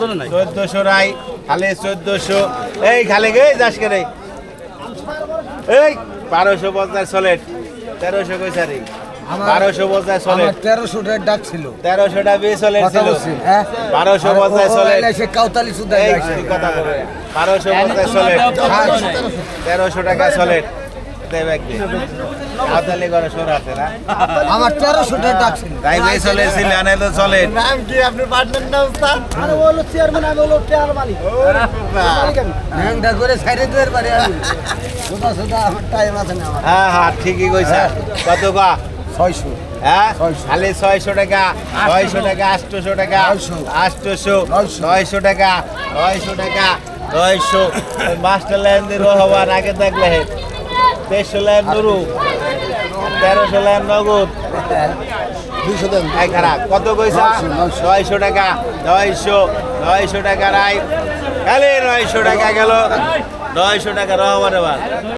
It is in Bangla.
চোদ্দশো রাই খালে চোদ্দশো। এই খালে গে যাস কে এই বারোশো পঞ্চাশ সলেট। তেরোশো কইসারি বারোশো পঞ্চাশ সলেট। তেরোশো ডাক ছিল। তেরোশোটা বিয়ে চলে কথা ছিল। হ্যাঁ? বারোশো পঞ্চাশ ও চলে এলে সে কাউতালি সুদ্ধা কথা বলে। বারোশো পঞ্চাশ চলে তেরোশো টাকা চলে আমার তেরোশো টাকার তাই ভাই চলে ছিল তো চলে। নাম কি আপনি পার্টনার না উস্তাদ? আরে হলো চেয়ারম্যান আমি হলো চেয়ার মালিক। মালিক ন্যাংটা করে সাইডে দুয়ের বাড়ি আমি সুদা সুদা আমার টাইম আছে না হ্যাঁ হ্যাঁ ঠিকই কইছা। কত কা ছয়শো। হ্যাঁ? ছয়শো। খালি ছয়শো টাকা ছয়শো টাকা আটশোশো টাকা। আটশোশো নয়শো। টাকা নয়শো টাকা নয়শো। মাস্টার লাইন দিয়ে হবার আগে থাকলে তেইশশো লাইন নুরু তেরোশো লাইন নগদ। দুইশো টাকা কত পয়সা। নয়শো টাকা নয়শো নয়শো টাকা রায় খালি নয়শো টাকা গেল। নয়শো টাকা রহমান